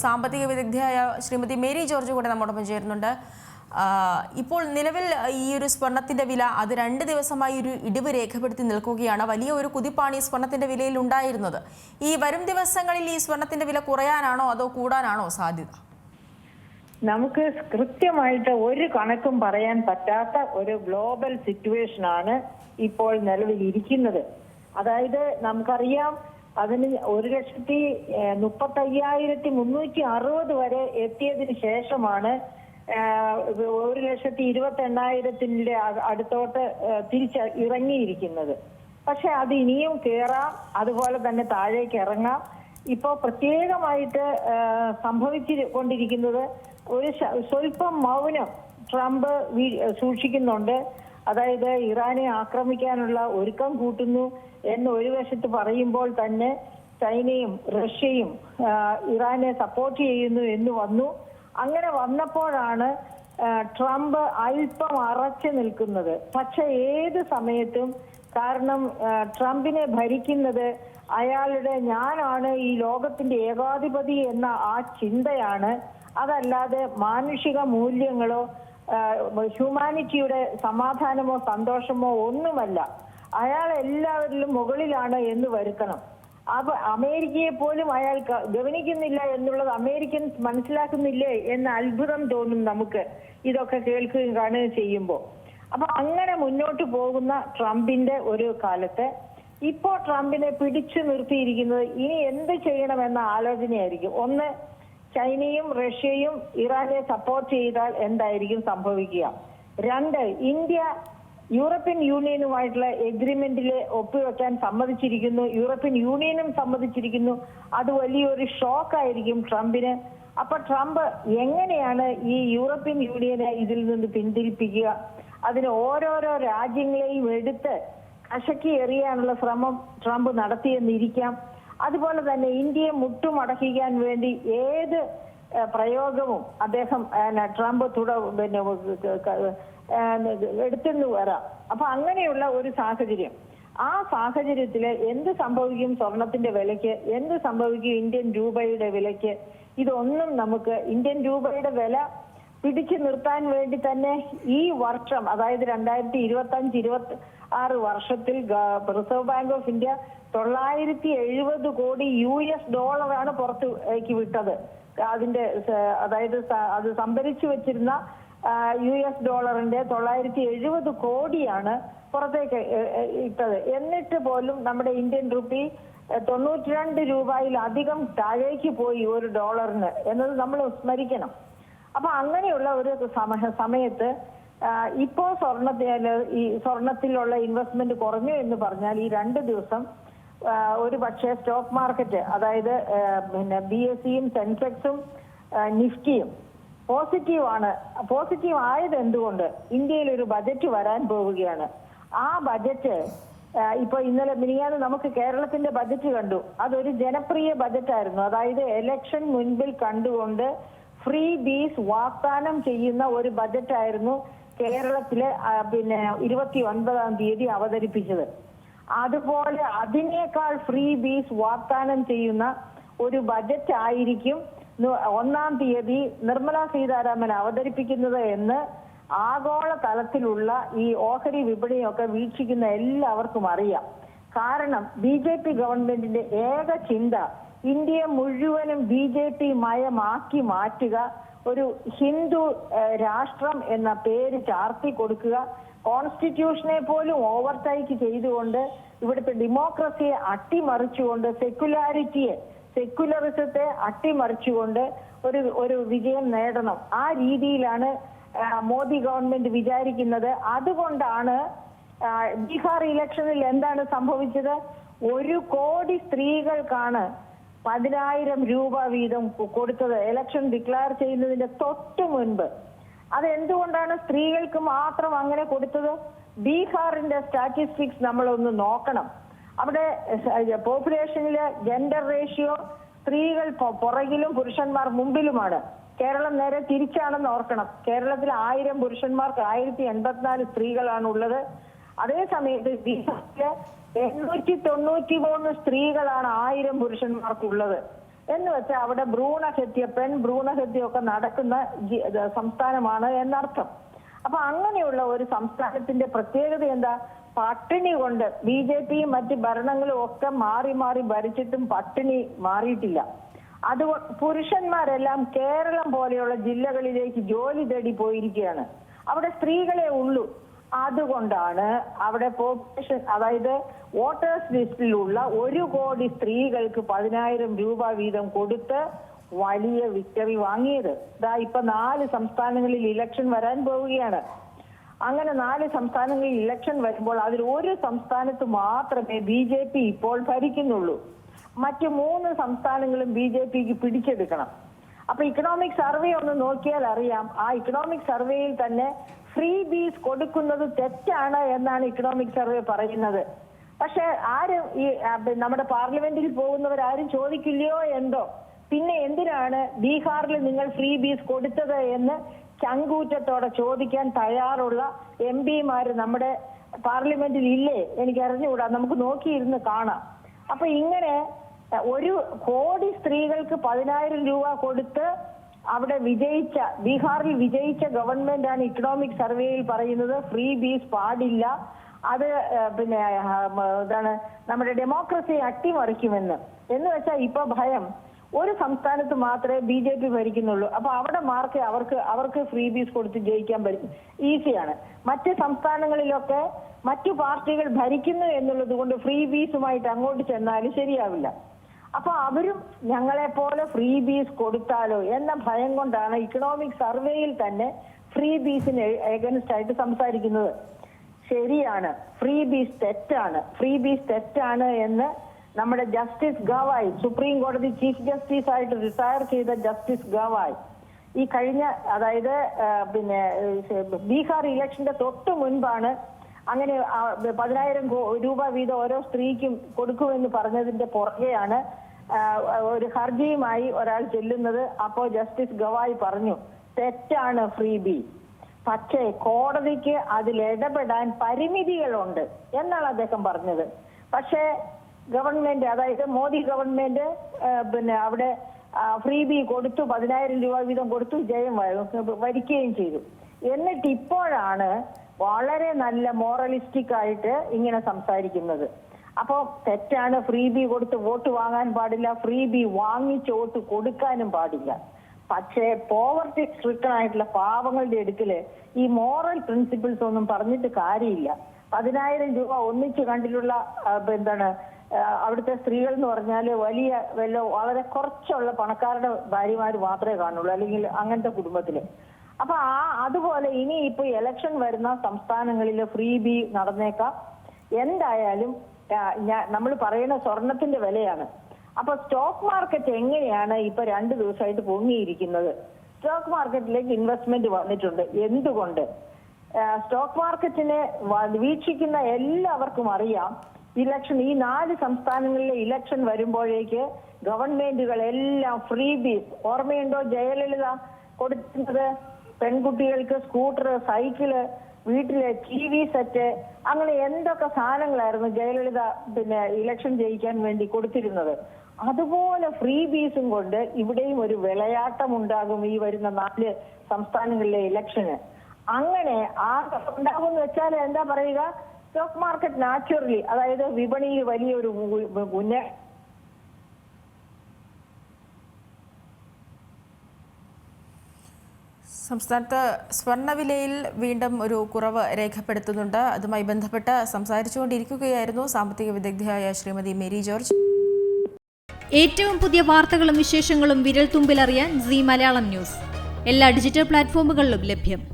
സാമ്പത്തിക വിദഗ്ധയായ Shrimati Mary George കൂടെ നമ്മോടൊപ്പം ചേരുന്നുണ്ട്. ഇപ്പോൾ നിലവിൽ ഈ ഒരു സ്വർണത്തിന്റെ വില അത് രണ്ട് ദിവസമായി ഒരു ഇടിവ് രേഖപ്പെടുത്തി നിൽക്കുകയാണ്. വലിയ ഒരു കുതിപ്പാണ് ഈ സ്വർണത്തിന്റെ വിലയിൽ ഉണ്ടായിരുന്നത്. ഈ വരും ദിവസങ്ങളിൽ ഈ സ്വർണത്തിന്റെ വില കുറയാനാണോ അതോ കൂടാനാണോ സാധ്യത? നമുക്ക് കൃത്യമായിട്ട് ഒരു കണക്കും പറയാൻ പറ്റാത്ത ഒരു ഗ്ലോബൽ സിറ്റുവേഷനാണ് ഇപ്പോൾ നിലവിലിരിക്കുന്നത് അതായത് നമുക്കറിയാം അതിന് ഒരു ലക്ഷത്തി മുപ്പത്തി അയ്യായിരത്തി മുന്നൂറ്റി അറുപത് വരെ എത്തിയതിന് ശേഷമാണ് ഒരു ലക്ഷത്തി ഇരുപത്തി എണ്ണായിരത്തിന്റെ അടുത്തോട്ട് തിരിച്ച ഇറങ്ങിയിരിക്കുന്നത്. പക്ഷെ അത് ഇനിയും കയറാം അതുപോലെ തന്നെ താഴേക്ക് ഇറങ്ങാം. ഇപ്പോ പ്രത്യേകമായിട്ട് സംഭവിച്ചു കൊണ്ടിരിക്കുന്നത് ഒരു സ്വല്പം മൗനം ട്രംപ് സൂക്ഷിക്കുന്നുണ്ട്. അതായത് ഇറാനെ ആക്രമിക്കാനുള്ള ഒരുക്കം കൂട്ടുന്നു എന്ന് ഒരു വശത്ത് പറയുമ്പോൾ തന്നെ ചൈനയും റഷ്യയും ഇറാനെ സപ്പോർട്ട് ചെയ്യുന്നു എന്ന് വന്നു. അങ്ങനെ വന്നപ്പോഴാണ് ട്രംപ് അല്പം അറച്ചു നിൽക്കുന്നത്. പക്ഷെ ഏത് സമയത്തും കാരണം ട്രംപിനെ ഭരിക്കുന്നത് അയാളുടെ ഞാനാണ് ഈ ലോകത്തിന്റെ ഏകാധിപതി എന്ന ആ ചിന്തയാണ്. അതല്ലാതെ മാനുഷിക മൂല്യങ്ങളോ ഹ്യൂമാനിറ്റിയുടെ സമാധാനമോ സന്തോഷമോ ഒന്നുമല്ല. അയാൾ എല്ലാവരിലും മുകളിലാണ് എന്ന് വരുത്തണം. അപ്പൊ അമേരിക്കയെ പോലും അയാൾ ഗവനിക്കുന്നില്ല എന്നുള്ളത് അമേരിക്കൻസ് മനസ്സിലാക്കുന്നില്ലേ എന്ന അത്ഭുതം തോന്നും നമുക്ക്. ഇതൊക്കെ കേൾക്കുകയും കാണുകയും ചെയ്യുമ്പോൾ. അപ്പൊ അങ്ങനെ മുന്നോട്ട് പോകുന്ന ട്രംപിന്റെ ഒരു കാലത്ത് ഇപ്പോ ട്രംപിനെ പിടിച്ചു നിർത്തിയിരിക്കുന്നത് ഇനി എന്ത് ചെയ്യണമെന്ന ആലോചനയായിരിക്കും. ഒന്ന് ചൈനയും റഷ്യയും ഇറാനെ സപ്പോർട്ട് ചെയ്താൽ എന്തായിരിക്കും സംഭവിക്കുക? രണ്ട് ഇന്ത്യ യൂറോപ്യൻ യൂണിയനുമായിട്ടുള്ള എഗ്രിമെന്റിൽ ഒപ്പുവെക്കാൻ സമ്മതിച്ചിരിക്കുന്നു. യൂറോപ്യൻ യൂണിയനും സമ്മതിച്ചിരിക്കുന്നു. അത് വലിയൊരു ഷോക്ക് ആയിരിക്കും ട്രംപിന്. അപ്പൊ ട്രംപ് എങ്ങനെയാണ് ഈ യൂറോപ്യൻ യൂണിയനെ ഇതിൽ നിന്ന് പിന്തിരിപ്പിക്കുക? അതിന് ഓരോരോ രാജ്യങ്ങളെയും എടുത്ത് കശക്കി എറിയാനുള്ള ശ്രമം ട്രംപ് നടത്തിയെന്നിരിക്കാം. അതുപോലെ തന്നെ ഇന്ത്യയെ മുട്ടുമടക്കിക്കാൻ വേണ്ടി ഏത് പ്രയോഗവും അദ്ദേഹം ട്രംപ് തുട പിന്നെ എടുത്തെന്ന് വരാം. അപ്പൊ അങ്ങനെയുള്ള ഒരു സാഹചര്യം. ആ സാഹചര്യത്തിൽ എന്ത് സംഭവിക്കും സ്വർണത്തിന്റെ വിലയ്ക്ക്? എന്ത് സംഭവിക്കും ഇന്ത്യൻ രൂപയുടെ വിലയ്ക്ക്? ഇതൊന്നും നമുക്ക് ഇന്ത്യൻ രൂപയുടെ വില പിടിച്ചു നിർത്താൻ വേണ്ടി തന്നെ ഈ വർഷം അതായത് രണ്ടായിരത്തി ഇരുപത്തി അഞ്ച് ഇരുപത്തി ആറ് വർഷത്തിൽ റിസർവ് ബാങ്ക് ഓഫ് ഇന്ത്യ തൊള്ളായിരത്തി എഴുപത് കോടി യു എസ് ഡോളറാണ് പുറത്തേക്ക് വിട്ടത്. അതിന്റെ അതായത് അത് സംഭരിച്ചു വെച്ചിരുന്ന യു എസ് ഡോളറിന്റെ തൊള്ളായിരത്തി എഴുപത് കോടിയാണ് പുറത്തേക്ക് ഇട്ടത്. എന്നിട്ട് പോലും നമ്മുടെ ഇന്ത്യൻ റുപ്പി തൊണ്ണൂറ്റിരണ്ട് രൂപയിലധികം താഴേക്ക് പോയി ഒരു ഡോളറിന്. എന്നത് നമ്മൾ സ്മരിക്കണം. അപ്പൊ അങ്ങനെയുള്ള ഒരു സമയ സമയത്ത് ഇപ്പോ സ്വർണത്തിൽ ഈ സ്വർണത്തിലുള്ള ഇൻവെസ്റ്റ്മെന്റ് കുറഞ്ഞു എന്ന് പറഞ്ഞാൽ ഈ രണ്ട് ദിവസം ഒരു പക്ഷേ സ്റ്റോക്ക് മാർക്കറ്റ് അതായത് പിന്നെ ബി എസ് സിയും സെൻസെക്സും നിഫ്റ്റിയും പോസിറ്റീവ് ആണ്. പോസിറ്റീവ് ആയത് എന്തുകൊണ്ട്? ഇന്ത്യയിൽ ഒരു ബജറ്റ് വരാൻ പോവുകയാണ്. ആ ബജറ്റ് ഇപ്പൊ ഇന്നലെ മിനിയാന്ന് നമുക്ക് കേരളത്തിന്റെ ബജറ്റ് കണ്ടു. അതൊരു ജനപ്രിയ ബജറ്റ് ആയിരുന്നു. അതായത് എലക്ഷൻ മുൻപിൽ കണ്ടുകൊണ്ട് ഫ്രീ ബീസ് വാഗ്ദാനം ചെയ്യുന്ന ഒരു ബജറ്റ് ആയിരുന്നു കേരളത്തിലെ പിന്നെ ഇരുപത്തി ഒൻപതാം തീയതി അവതരിപ്പിച്ചത്. അതുപോലെ അതിനേക്കാൾ ഫ്രീ ബീസ് വാഗ്ദാനം ചെയ്യുന്ന ഒരു ബജറ്റ് ആയിരിക്കും ഒന്നാം തീയതി നിർമ്മല സീതാരാമൻ അവതരിപ്പിക്കുന്നത് എന്ന് ആഗോള തലത്തിലുള്ള ഈ ഓഹരി വിപണിയൊക്കെ വീക്ഷിക്കുന്ന എല്ലാവർക്കും അറിയാം. കാരണം ബി ജെ പി ഗവൺമെന്റിന്റെ ഏക ചിന്ത ഇന്ത്യയെ മുഴുവനും ബി ജെ പി മയമാക്കി മാറ്റുക ഒരു ഹിന്ദു രാഷ്ട്രം എന്ന പേര് ചാർത്തി കൊടുക്കുക കോൺസ്റ്റിറ്റ്യൂഷനെ പോലും ഓവർടേക്ക് ചെയ്തുകൊണ്ട് ഇവിടുത്തെ ഡെമോക്രസിയെ അട്ടിമറിച്ചുകൊണ്ട് സെക്യുലാരിറ്റിയെ സെക്യുലറിസത്തെ അട്ടിമറിച്ചുകൊണ്ട് ഒരു ഒരു വിജയം നേടണം. ആ രീതിയിലാണ് മോദി ഗവൺമെന്റ് വിചാരിക്കുന്നത്. അതുകൊണ്ടാണ് ബീഹാർ ഇലക്ഷനിൽ എന്താണ് സംഭവിച്ചത്? ഒരു കോടി സ്ത്രീകൾക്കാണ് പതിനായിരം രൂപ വീതം കൊടുത്തത് ഇലക്ഷൻ ഡിക്ലെയർ ചെയ്യുന്നതിന്റെ തൊട്ട് മുൻപ്. അത് എന്തുകൊണ്ടാണ് സ്ത്രീകൾക്ക് മാത്രം അങ്ങനെ കൊടുത്തത്? ബീഹാറിന്റെ സ്റ്റാറ്റിസ്റ്റിക്സ് നമ്മളൊന്ന് നോക്കണം. അവിടെ പോപ്പുലേഷനിലെ ജെൻഡർ റേഷ്യോ സ്ത്രീകൾ പുറകിലും പുരുഷന്മാർ മുമ്പിലുമാണ്. കേരളം നേരെ തിരിച്ചാണെന്ന് ഓർക്കണം. കേരളത്തിൽ ആയിരം പുരുഷന്മാർക്ക് ആയിരത്തി എൺപത്തിനാല് സ്ത്രീകളാണ് ഉള്ളത് അതേ സമയത്ത് ബീഹാറിൽ എണ്ണൂറ്റി തൊണ്ണൂറ്റി മൂന്ന് സ്ത്രീകളാണ് ആയിരം പുരുഷന്മാർക്കുള്ളത്. എന്ന് വെച്ചാൽ അവിടെ ഭ്രൂണഹത്യ പെൺ ഭ്രൂണഹത്യ ഒക്കെ നടക്കുന്ന സംസ്ഥാനമാണ് എന്നർത്ഥം. അപ്പൊ അങ്ങനെയുള്ള ഒരു സംസ്ഥാനത്തിന്റെ പ്രത്യേകത എന്താ? പട്ടിണി കൊണ്ട് ബി ജെ പിയും മറ്റ് ഭരണങ്ങളും ഒക്കെ മാറി മാറി ഭരിച്ചിട്ടും പട്ടിണി മാറിയിട്ടില്ല. അത് പുരുഷന്മാരെല്ലാം കേരളം പോലെയുള്ള ജില്ലകളിലേക്ക് ജോലി തേടി പോയിരിക്കുകയാണ്. അവിടെ സ്ത്രീകളെ ഉള്ളൂ. അതുകൊണ്ടാണ് അവിടെ പോപ്പുലേഷൻ അതായത് വോട്ടേഴ്സ് ലിസ്റ്റിലുള്ള ഒരു കോടി സ്ത്രീകൾക്ക് പതിനായിരം രൂപ വീതം കൊടുത്ത് വലിയ വിക്ടറി വാങ്ങിയത്. ഇതാ ഇപ്പൊ നാല് സംസ്ഥാനങ്ങളിൽ ഇലക്ഷൻ വരാൻ പോവുകയാണ്. അങ്ങനെ നാല് സംസ്ഥാനങ്ങളിൽ ഇലക്ഷൻ വരുമ്പോൾ അതിൽ ഒരു സംസ്ഥാനത്ത് മാത്രമേ ബി ജെ പി ഇപ്പോൾ ഭരിക്കുന്നുള്ളൂ. മറ്റ് മൂന്ന് സംസ്ഥാനങ്ങളും ബി ജെ പിക്ക് പിടിച്ചെടുക്കണം. അപ്പൊ ഇക്കണോമിക് സർവേ ഒന്ന് നോക്കിയാൽ അറിയാം. ആ ഇക്കണോമിക് സർവേയിൽ തന്നെ ഫ്രീ ബീസ് കൊടുക്കുന്നത് തെറ്റാണ് എന്നാണ് ഇക്കണോമിക് സർവേ പറയുന്നത്. പക്ഷെ ആരും ഈ നമ്മുടെ പാർലമെന്റിൽ പോകുന്നവർ ആരും ചോദിക്കില്ലയോ എന്തോ? പിന്നെ എന്തിനാണ് ബീഹാറിൽ നിങ്ങൾ ഫ്രീ ബീസ് കൊടുത്തത് എന്ന് ചങ്കൂറ്റത്തോടെ ചോദിക്കാൻ തയ്യാറുള്ള എം പിമാര് നമ്മുടെ പാർലമെന്റിൽ ഇല്ലേ? എനിക്ക് അറിഞ്ഞുകൂടാ നമുക്ക് നോക്കിയിരുന്ന് കാണാം. അപ്പൊ ഇങ്ങനെ ഒരു കോടി സ്ത്രീകൾക്ക് പതിനായിരം രൂപ കൊടുത്ത് അവിടെ വിജയിച്ച ബീഹാറിൽ വിജയിച്ച ഗവൺമെന്റ് ആണ് ഇക്കണോമിക് സർവേയിൽ പറയുന്നത് ഫ്രീ ബീസ് പാടില്ല. അത് പിന്നെ ഇതാണ് നമ്മുടെ ഡെമോക്രസിയെ അട്ടിമറിക്കുമെന്ന് എന്ന് വെച്ചാൽ ഇപ്പൊ ഭയം. ഒരു സംസ്ഥാനത്ത് മാത്രമേ ബി ജെ പി ഭരിക്കുന്നുള്ളൂ. അപ്പൊ അവിടെ മാർക്ക് അവർക്ക് അവർക്ക് ഫ്രീ ബീസ് കൊടുത്ത് ജയിക്കാൻ പറ്റും ഈസിയാണ് മറ്റ് സംസ്ഥാനങ്ങളിലൊക്കെ മറ്റു പാർട്ടികൾ ഭരിക്കുന്നു എന്നുള്ളത് കൊണ്ട് ഫ്രീ ബീസുമായിട്ട് അങ്ങോട്ട് ചെന്നാലും ശരിയാവില്ല. അപ്പൊ അവരും ഞങ്ങളെ പോലെ ഫ്രീ ബീസ് കൊടുത്താലോ എന്ന ഭയം കൊണ്ടാണ് ഇക്കണോമിക് സർവേയിൽ തന്നെ ഫ്രീ ബീസിന് എഗൻസ്റ്റ് ആയിട്ട് സംസാരിക്കുന്നത്. ശരിയാണ്. ഫ്രീ ബീസ് തെറ്റാണ്. ഫ്രീ ബീസ് തെറ്റാണ് എന്ന് നമ്മുടെ ജസ്റ്റിസ് ഗവായ് സുപ്രീം കോടതി ചീഫ് ജസ്റ്റിസ് ആയിട്ട് റിട്ടയർ ചെയ്ത ജസ്റ്റിസ് ഗവായ്. ഈ കഴിഞ്ഞ അതായത് പിന്നെ ബീഹാർ ഇലക്ഷന്റെ തൊട്ട് മുൻപാണ് അങ്ങനെ പതിനായിരം രൂപ വീതം ഓരോ സ്ത്രീക്കും കൊടുക്കുമെന്ന് പറഞ്ഞതിന്റെ പുറകെയാണ് ഒരു ഹർജിയുമായി ഒരാൾ ചെല്ലുന്നത് അപ്പോ ജസ്റ്റിസ് ഗവായ് പറഞ്ഞു തെറ്റാണ് ഫ്രീ ബി പക്ഷേ കോടതിക്ക് അതിൽ ഇടപെടാൻ പരിമിതികളുണ്ട് എന്നാണ് അദ്ദേഹം പറഞ്ഞത്. പക്ഷേ ഗവൺമെന്റ് അതായത് മോദി ഗവൺമെന്റ് പിന്നെ അവിടെ ഫ്രീ ബി കൊടുത്തു പതിനായിരം രൂപ വീതം കൊടുത്തു ജയം വരിക്കുകയും ചെയ്തു. എന്നിട്ട് ഇപ്പോഴാണ് വളരെ നല്ല മോറലിസ്റ്റിക് ആയിട്ട് ഇങ്ങനെ സംസാരിക്കുന്നത്. അപ്പോ തെറ്റാണ് ഫ്രീ ബി കൊടുത്ത് വോട്ട് വാങ്ങാൻ പാടില്ല ഫ്രീ ബി വാങ്ങിച്ച് വോട്ട് കൊടുക്കാനും പാടില്ല. പക്ഷേ പോവർട്ടി സ്ട്രിക്റ്റൻ ആയിട്ടുള്ള പാവങ്ങളുടെ അടുക്കൽ ഈ മോറൽ പ്രിൻസിപ്പിൾസ് ഒന്നും പറഞ്ഞിട്ട് കാര്യമില്ല. പതിനായിരം രൂപ ഒന്നിച്ച് കണ്ടിട്ടുള്ള എന്താണ് അവിടുത്തെ സ്ത്രീകൾ എന്ന് പറഞ്ഞാൽ വലിയ വല്ല വളരെ കുറച്ചുള്ള പണക്കാരുടെ ഭാര്യമാർ മാത്രമേ കാണുള്ളൂ അല്ലെങ്കിൽ അങ്ങനത്തെ കുടുംബത്തിൽ. അപ്പൊ ആ അതുപോലെ ഇനി ഇപ്പൊ ഇലക്ഷൻ വരുന്ന സംസ്ഥാനങ്ങളിൽ ഫ്രീ ബി നടന്നേക്കാം. എന്തായാലും നമ്മൾ പറയുന്ന സ്വർണത്തിന്റെ വിലയാണ്. അപ്പൊ സ്റ്റോക്ക് മാർക്കറ്റ് എങ്ങനെയാണ് ഇപ്പൊ രണ്ട് ദിവസമായിട്ട് പൊങ്ങിയിരിക്കുന്നത്? സ്റ്റോക്ക് മാർക്കറ്റിലേക്ക് ഇൻവെസ്റ്റ്മെന്റ് വന്നിട്ടുണ്ട്. എന്തുകൊണ്ട്? സ്റ്റോക്ക് മാർക്കറ്റിനെ വീക്ഷിക്കുന്ന എല്ലാവർക്കും അറിയാം. ഇലക്ഷൻ ഈ നാല് സംസ്ഥാനങ്ങളിലെ ഇലക്ഷൻ വരുമ്പോഴേക്ക് ഗവൺമെന്റുകൾ എല്ലാം ഫ്രീ ബീസ് ഓർമ്മയുണ്ടോ ജയലളിത കൊടുക്കുന്നത് പെൺകുട്ടികൾക്ക് സ്കൂട്ടർ സൈക്കിൾ വീട്ടിലെ ടി വി സെറ്റ് അങ്ങനെ എന്തൊക്കെ സാധനങ്ങളായിരുന്നു ജയലളിത പിന്നെ ഇലക്ഷൻ ജയിക്കാൻ വേണ്ടി കൊടുത്തിരുന്നത്? അതുപോലെ ഫ്രീ ബീസും കൊണ്ട് ഇവിടെയും ഒരു വിളയാട്ടം ഉണ്ടാകും ഈ വരുന്ന നാല് സംസ്ഥാനങ്ങളിലെ ഇലക്ഷന് അങ്ങനെ ആ ഉണ്ടാകും എന്ന് വെച്ചാൽ എന്താ പറയുക? സ്റ്റോക്ക് മാർക്കറ്റ് നാച്ചുറലി അതായത് വിപണിയിൽ വലിയൊരു മുന്നേ സംസ്ഥാനത്ത് സ്വർണവിലയിൽ വീണ്ടും ഒരു കുറവ് രേഖപ്പെടുത്തുന്നുണ്ട്. അതുമായി ബന്ധപ്പെട്ട് സംസാരിച്ചുകൊണ്ടിരിക്കുകയായിരുന്നു സാമ്പത്തിക വിദഗ്ധയായ ശ്രീമതി മേരി ജോർജ്. ഏറ്റവും പുതിയ വാർത്തകളും വിശേഷങ്ങളും വിരൽ തുമ്പിലറിയാൻ സി മലയാളം ന്യൂസ്. എല്ലാ ഡിജിറ്റൽ പ്ലാറ്റ്ഫോമുകളിലും ലഭ്യം.